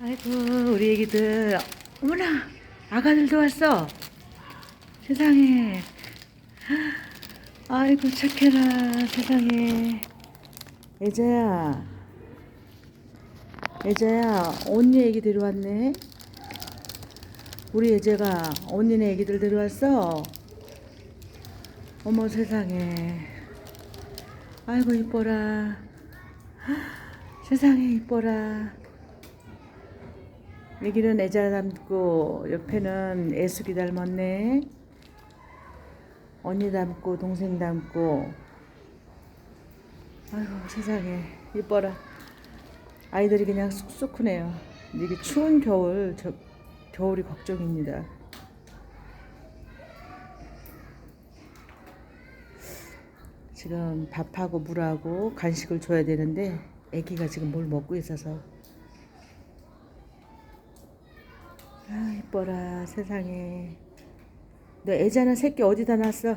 아이고 우리 애기들. 어머나 아가들도 왔어. 세상에. 아이고 착해라 세상에. 애자야. 애자야 언니 애기 데려왔네. 우리 애자가 언니네 애기들 데려왔어. 어머 세상에. 아이고 이뻐라. 세상에 이뻐라 여기는 애자 닮고 옆에는 애숙이 닮았네. 언니 닮고 동생 닮고. 아이고 세상에 이뻐라. 아이들이 그냥 쑥쑥 크네요. 이게 추운 겨울 저 겨울이 걱정입니다. 지금 밥하고 물하고 간식을 줘야 되는데 아기가 지금 뭘 먹고 있어서 아 이뻐라 세상에 너 애자는 새끼 어디다 놨어?